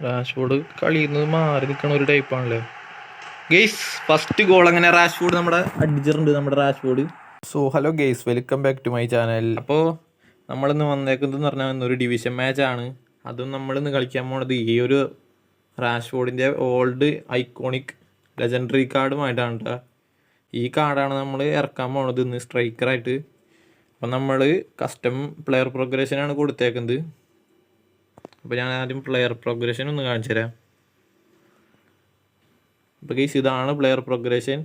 Rashford കളിയിൽ നിന്ന് മാറി നിൽക്കണ ഒരു ടൈപ്പാണല്ലേ ഗെയ്സ് ഫസ്റ്റ് ഗോൾ അങ്ങനെ റാഷ്ഫോർഡ് നമ്മുടെ അടിച്ചിട്ടുണ്ട് നമ്മുടെ Rashford so hello guys welcome back to my channel അപ്പോൾ നമ്മളിന്ന് വന്നേക്കുന്നത് പറഞ്ഞാൽ ഇന്നൊരു ഡിവിഷൻ മാച്ചാണ് അതും നമ്മൾ ഇന്ന് കളിക്കാൻ പോണത് ഈ ഒരു റാഷ്ഫോർഡിന്റെ ഓൾഡ് ഐക്കോണിക് ലെജൻഡറി കാർഡുമായിട്ടാണ് കേട്ടോ ഈ കാർഡാണ് നമ്മൾ ഇറക്കാൻ പോണത് ഇന്ന് സ്ട്രൈക്കറായിട്ട് അപ്പം നമ്മൾ കസ്റ്റം പ്ലെയർ പ്രോഗ്രഷനാണ് കൊടുത്തേക്കുന്നത്. അപ്പോൾ ഞാൻ ആദ്യം പ്ലെയർ പ്രോഗ്രഷൻ ഒന്ന് കാണിച്ചു തരാം. അപ്പോൾ കേസ് ഇതാണ് പ്ലെയർ പ്രോഗ്രഷൻ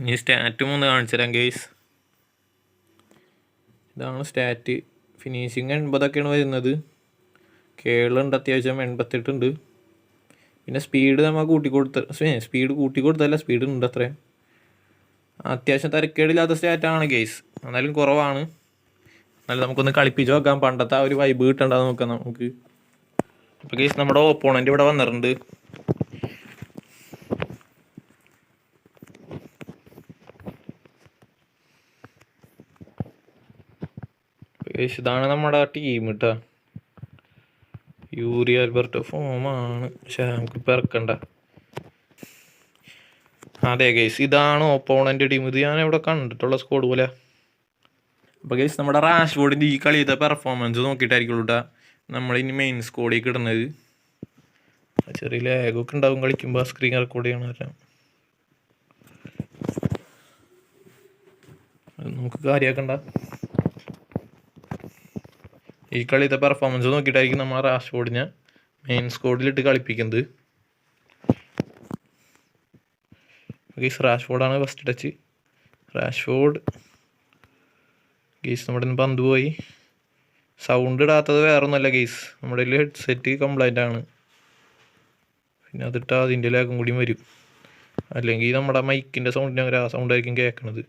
ഇനി സ്റ്റാറ്റും ഒന്ന് കാണിച്ചു തരാം കേസ് ഇതാണ് സ്റ്റാറ്റ് ഫിനിഷിങ് എൺപതൊക്കെയാണ് വരുന്നത്. കേളുണ്ട് അത്യാവശ്യം എൺപത്തെട്ടുണ്ട് പിന്നെ സ്പീഡ് നമ്മൾ കൂട്ടി കൊടുത്ത സ്പീഡ് കൂട്ടി കൊടുത്തല്ല സ്പീഡ് ഉണ്ട് അത്രയും അത്യാവശ്യം തരക്കേടില്ലാത്ത സ്റ്റാറ്റാണ് കേസ് എന്നാലും കുറവാണ്. എന്നാലും നമുക്കൊന്ന് കളിപ്പിച്ച് നോക്കാം പണ്ടത്തെ ആ ഒരു വൈബ് കിട്ടണ്ട നോക്കാം നമുക്ക്. ഇപ്പൊ കേസ് നമ്മുടെ ഓപ്പോണന്റ് ഇവിടെ വന്നിട്ടുണ്ട്. ഇതാണ് നമ്മുടെ ടീം കേട്ടോ യൂറി ആൽബർട്ട് ഫോമാണ് പക്ഷെ നമുക്ക് ഇപ്പൊ ഇറക്കണ്ട. അതെ ഗൈസ് ഇതാണ് ഓപ്പോണന്റ് ടീം ഇത് ഞാൻ ഇവിടെ കണ്ടിട്ടുള്ള സ്കോഡ് പോലെ. അപ്പോൾ ഗൈസ് നമ്മുടെ റാഷ്ഫോർഡിന്റെ ഈ കളിയത്തെ പെർഫോമൻസ് നോക്കിയിട്ടായിരിക്കുള്ളൂ നമ്മൾ നമ്മളിനി മെയിൻ സ്കോഡിലേക്ക് ഇടുന്നത്. ചെറിയ ലാഗൊക്കെ ഉണ്ടാവും കളിക്കുമ്പോൾ സ്ക്രീൻ റെക്കോർഡ് ചെയ്യണം വരാം നമുക്ക് കാര്യമാക്കണ്ട ഈ കളിയത്തെ പെർഫോമൻസ് നോക്കിയിട്ടായിരിക്കും നമ്മൾ റാഷ്ഫോർഡിനെ മെയിൻ സ്കോഡിലിട്ട് കളിപ്പിക്കുന്നത്. ഗൈസ് റാഷ് ബോർഡാണ് ഫസ്റ്റ് ടച്ച് റാഷ്ഫോർഡ് ഗീസ് നമ്മുടെ പന്ത് പോയി. സൗണ്ട് ഇടാത്തത് വേറെ ഒന്നുമല്ല ഗെയ്സ്. നമ്മുടെ ഹെഡ്സെറ്റ് കംപ്ലൈന്റ് ആണ്. പിന്നെ അതിട്ടാൽ അതിന്റെ ലാഗും കൂടിയും വരും. അല്ലെങ്കിൽ നമ്മുടെ മൈക്കിന്റെ സൗണ്ടിന് അങ്ങനെ ആ സൗണ്ടായിരിക്കും കേൾക്കണത്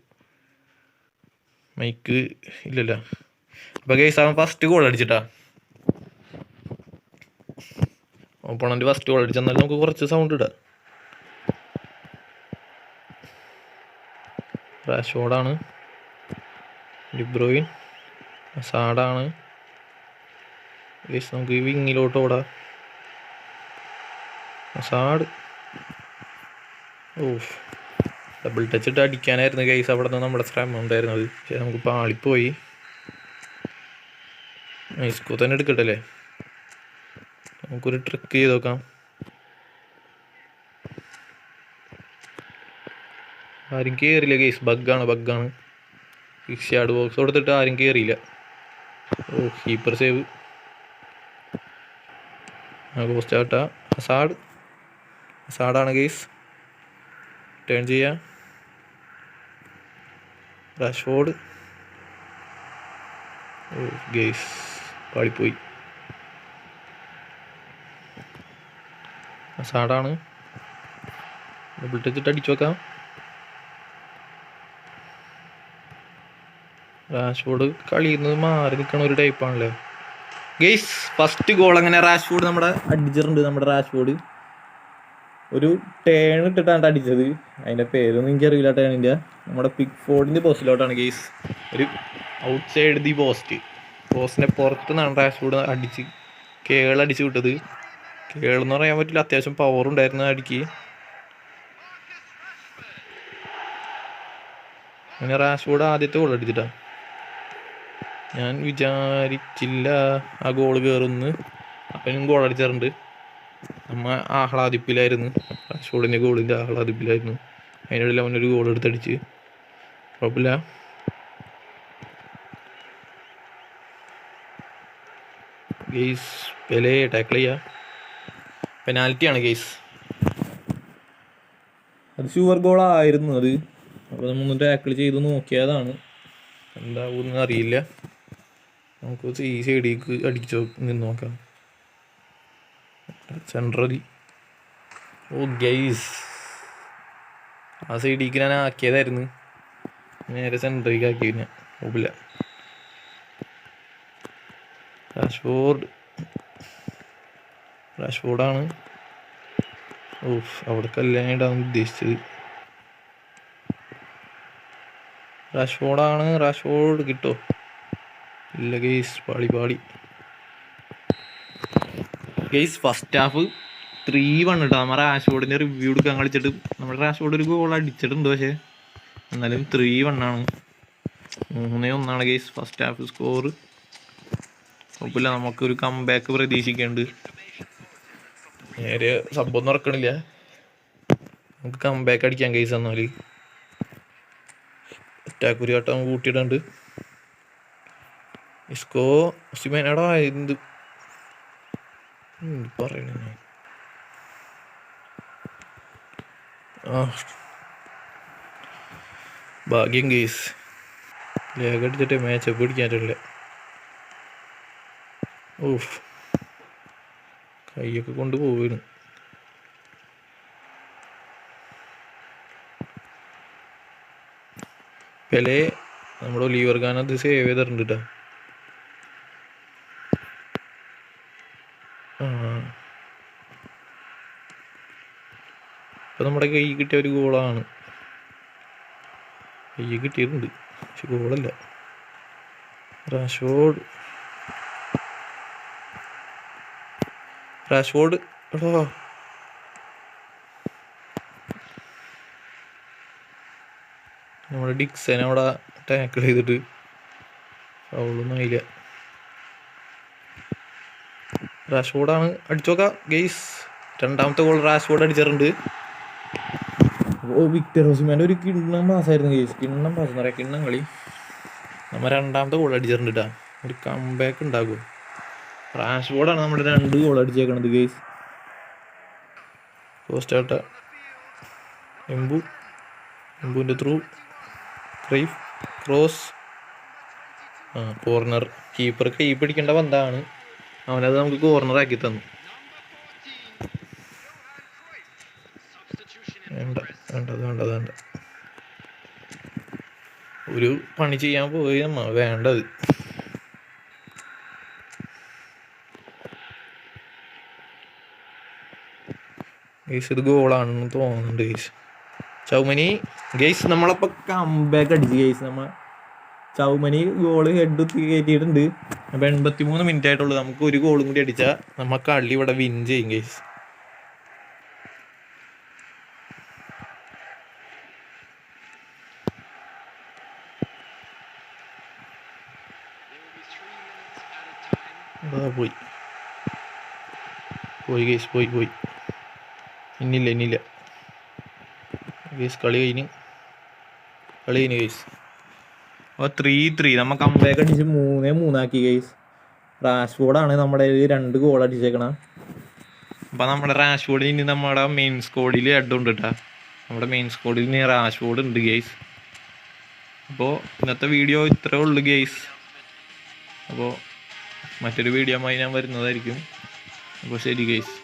മൈക്ക് ഇല്ലല്ല. അപ്പോൾ ഗെയ്സ് അവൻ ഫസ്റ്റ് ഗോൾ അടിച്ചിട്ടാ. ഓപ്പണന്റ് ഫസ്റ്റ് ഗോൾ അടിച്ചെന്നാലും നമുക്ക് കുറച്ച് സൗണ്ട് ഇടാം. റാഷോഡാണ് ഡിബ്രോയിൻ സാഡാണ്. നമുക്ക് വിങ്ങിലോട്ട് ഓടാം. സാഡ്. ഓ ഡബിൾ ടച്ച് ഇട്ട് അടിക്കാനായിരുന്നു ഗൈസ് അവിടെ നിന്ന് നമ്മുടെ ശ്രമം ഉണ്ടായിരുന്നത്. പക്ഷേ നമുക്ക് പാളിപ്പോയി. ഐസ്കോ തന്നെ എടുക്കട്ടല്ലേ? നമുക്കൊരു ട്രിക്ക് ചെയ്ത് നോക്കാം. ആരും കയറില്ല കേസ് ബഗ്ഗാണ് ബഗ്ഗാണ് യാർഡ് ബോക്സ് കൊടുത്തിട്ട് ആരും കയറിയില്ല ഓ കീപ്പർ സേവ് ആ പോസ്റ്റ് ആട്ടാ അസാഡ് അസാഡാണ് ഗെയ്സ് ടേൺ ചെയ്യാം. റാഷ്ഫോർഡ് ഓ ഗെയ്സ് പാളിപ്പോയി അസാഡാണ് ഡബിൾ ടച്ചിട്ട് അടിച്ചു വെക്കാം. റാഷ്ഫോർഡ് കളിയിൽ നിന്ന് മാറി നിൽക്കണ ഒരു ടൈപ്പാണല്ലേ ഗെയ്സ് ഫസ്റ്റ് ഗോൾ അങ്ങനെ റാഷ്ഫോർഡ് നമ്മുടെ അടിച്ചിട്ടുണ്ട് നമ്മുടെ റാഷ്ഫോർഡ് ഒരു ടേൺ ഇട്ടിട്ടാണ് അടിച്ചത്. അതിന്റെ പേരൊന്നും എനിക്കറിയില്ല ടേണിന്റെ നമ്മുടെ പിക് ഫോർഡിന്റെ പോസ്റ്റിലോട്ടാണ് ഗെയ്സ് ഒരു ഔട്ട് സൈഡ് ദി പോസ്റ്റ് പോസ്റ്റിന്റെ പുറത്ത് നിന്നാണ് റാഷ്ഫോർഡ് അടിച്ച് കേൾ അടിച്ച് വിട്ടത്. കേളെന്ന് പറയാൻ പറ്റില്ല അത്യാവശ്യം പവർ ഉണ്ടായിരുന്നു അടിക്ക്. അങ്ങനെ റാഷ്ഫോർഡ് ആദ്യത്തെ ഗോൾ അടിച്ചിട്ടാണ് ഞാൻ വിചാരിച്ചില്ല ആ ഗോൾ കയറുന്ന് അപ്പനും ഗോൾ അടിച്ചിട്ടുണ്ട് നമ്മ ആഹ്ലാദിപ്പിലായിരുന്നു. കാസർഗോഡിന്റെ ഗോളിന്റെ ആഹ്ലാദിപ്പിലായിരുന്നു. അതിനിടയിൽ അവനൊരു ഗോൾ എടുത്തടിച്ച്. കുഴപ്പമില്ല. ഗെയ്സ് പെലെ ടാക്കിൾ ചെയ്യുക പെനാൽറ്റിയാണ് ഗെയ്സ്. അത് ഷുവർ ഗോളായിരുന്നു അത്. അപ്പോൾ നമ്മൾ ടാക്കിൾ ചെയ്ത് നോക്കിയതാണ്. എന്താകുമെന്ന് അറിയില്ല. നമുക്ക് ഈ സൈഡിലേക്ക് അടിച്ചു നിന്ന് നോക്കാം. സെൻട്രലി ഓ ഗൈസ് ആ സൈഡിലേക്ക് ഞാൻ ആക്കിയതായിരുന്നു. നേരെ സെൻട്രലേക്ക് ആക്കി ഞാൻ. ഓപ്പില്ല റാഷ്ഫോർഡ് റാഷ്ഫോർഡാണ് ഓഫ് അവിടെ ഇടാന്ന് ഉദ്ദേശിച്ചത്? റാഷ്ഫോർഡാണ് റാഷ്ഫോർഡ് കിട്ടോ? ഇല്ല ഗെയ്സ് പാളി പാടി. Guys first half three one കേട്ടോ നമ്മുടെ റാഷ്ബോർഡിന്റെ റിവ്യൂ എടുക്കാൻ കളിച്ചിട്ട് നമ്മുടെ റാഷ്ബോർഡ് ഒരു ഗോൾ അടിച്ചിട്ടുണ്ട് പക്ഷേ എന്നാലും ത്രീ വൺ ആണ്. മൂന്നേ ഒന്നാണ് ഗെയ്സ് ഫസ്റ്റ് ഹാഫ് സ്കോർ കുഴപ്പമില്ല നമുക്കൊരു കംബാക്ക് പ്രതീക്ഷിക്കുന്നുണ്ട് നേരെ സംഭവം നടക്കണില്ല. നമുക്ക് കംബാക്ക് അടിക്കാം ഗെയ്സ് എന്നാൽ അറ്റാക്ക് ഒരു ഘട്ടം കൂട്ടിയിട്ടുണ്ട് ഇസ്കോ സിമേനടാ എന്ത്? എന്ത് പറയണ ഞാൻ? ആ. ഭാഗ്യം കേസ് ലേഖ അടിച്ചിട്ട് മാച്ച് പിടിക്കാൻ പറ്റില്ല. ഓഫ് കൈയൊക്കെ കൊണ്ട് പോവുന്നു പെലെ നമ്മുടെ ഒലീവർ ഖാൻ അത് സേവ് ചെയ്തിട്ടുണ്ട് കേട്ടോ ഇപ്പൊ നമ്മുടെ കൈ കിട്ടിയ ഒരു ഗോളാണ്. കൈ കിട്ടിയിട്ടുണ്ട്. പക്ഷെ ഗോളല്ല. റാഷോഡ് റാഷ്ഫോർഡ് എടോ. നമ്മുടെ ഡിക്സൻ അവിടെ ടാക്കിൾ ചെയ്തിട്ട് ഫൗളൊന്നും ആയില്ല. റാഷ്ഫോർഡാണ് അടിച്ചോക്ക ഗെയ്സ് രണ്ടാമത്തെ ഗോൾ റാഷ്ഫോർഡ് അടിച്ചിട്ടുണ്ട്. ഓ വിക്ടർ ഹോസിമാന്റെ ഒരു കിണ്ണം പാസ്സായിരുന്നു ഗെയ്സ്. കിണ്ണം പാസ് എന്ന് പറയാം. കിണ്ണം കളി. നമ്മൾ രണ്ടാമത്തെ ഗോൾ അടിച്ചിട്ടുണ്ട് കേട്ടോ ഒരു കംബാക്ക് ഉണ്ടാകും. റാഷ്ഫോർഡാണ് നമ്മുടെ രണ്ട് ഗോൾ അടിച്ചേക്കണത് ഗെയ്സ്. പോസ്റ്റ് ആട്ട എംബു. എംബുവിന്റെ ത്രൂ ക്രൈഫ് ക്രോസ് ആ കോർണർ കീപ്പർ കൈ പിടിക്കേണ്ട പന്താണ്. അവനത് നമുക്ക് കോർണർ ആക്കി തന്നു. വേണ്ട വേണ്ട ഒരു പണി ചെയ്യാൻ പോയി നമ്മ വേണ്ടത് ഗെയ്സ് ഇത് ഗോളാണെന്ന് തോന്നുന്നുണ്ട് ഗെയ്സ്. ചൗമനി ഗെയ്സ് നമ്മളപ്പോൾ കംബാക്ക് അടിച്ച് ഗെയ്സ് നമ്മ ചൗമനി ഗോൾ ഹെഡ് കയറ്റിയിട്ടുണ്ട് അപ്പോൾ എൺപത്തി മൂന്ന് മിനിറ്റ് ആയിട്ടുള്ളൂ നമുക്ക് ഒരു ഗോളും കൂടി അടിച്ചാൽ നമുക്ക് കളി ഇവിടെ വിൻ ചെയ്യും ഗൈസ് പോയി. പോയി ഗേസ് പോയി പോയി. ഇന്നില്ല ഇന്നില്ല. ഗേസ് കളി കഴിഞ്ഞ്. കളി കഴിഞ്ഞ് ഗേസ് ത്രീ ത്രീ നമ്മൾ കംബാക്ക് അടിച്ച് മൂന്നേ മൂന്നാക്കി ഗേസ് ആണ് നമ്മുടെ രണ്ട് ഗോൾ അടിച്ചേക്കണ. അപ്പോൾ നമ്മുടെ റാഷ്ബോർഡിൽ ഇനി നമ്മുടെ മെയിൻ സ്കോഡിൽ ഉണ്ട് കേട്ടാ നമ്മുടെ മെയിൻ സ്കോഡിൽ ഇനി റാഷ്ഫോർഡ് ഉണ്ട് ഗെയ്സ് അപ്പോൾ ഇന്നത്തെ വീഡിയോ ഇത്രേ ഉള്ളൂ ഗെയ്സ് അപ്പോൾ മറ്റൊരു വീഡിയോ ആയി ഞാൻ വരുന്നതായിരിക്കും. അപ്പോൾ ശരി ഗേസ്